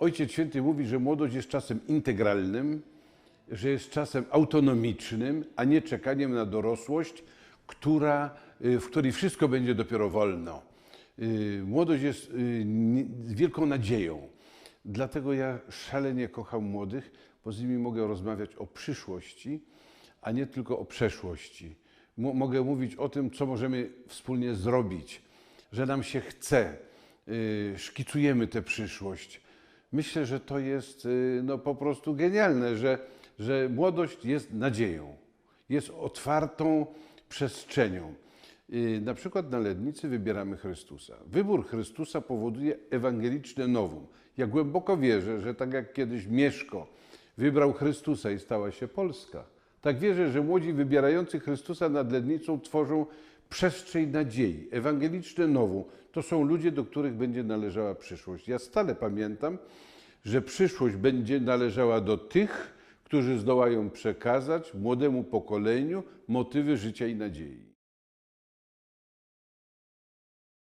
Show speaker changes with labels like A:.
A: Ojciec Święty mówi, że młodość jest czasem integralnym, że jest czasem autonomicznym, a nie czekaniem na dorosłość, która, y, w której wszystko będzie dopiero wolno. Y, Młodość jest y, wielką nadzieją. Dlatego ja szalenie kocham młodych, bo z nimi mogę rozmawiać o przyszłości, a nie tylko o przeszłości. Mo- Mogę mówić o tym, co możemy wspólnie zrobić, że nam się chce, szkicujemy tę przyszłość. Myślę, że to jest y, no, po prostu genialne, że, że młodość jest nadzieją, jest otwartą przestrzenią. Y, Na przykład na Lednicy wybieramy Chrystusa. Wybór Chrystusa powoduje ewangeliczne nowum. Ja głęboko wierzę, że tak jak kiedyś Mieszko wybrał Chrystusa i stała się Polska, tak wierzę, że młodzi wybierający Chrystusa nad Lednicą tworzą przestrzeń nadziei, ewangeliczne nowum. To są ludzie, do których będzie należała przyszłość. Ja stale pamiętam, że przyszłość będzie należała do tych, którzy zdołają przekazać młodemu pokoleniu motywy życia i nadziei.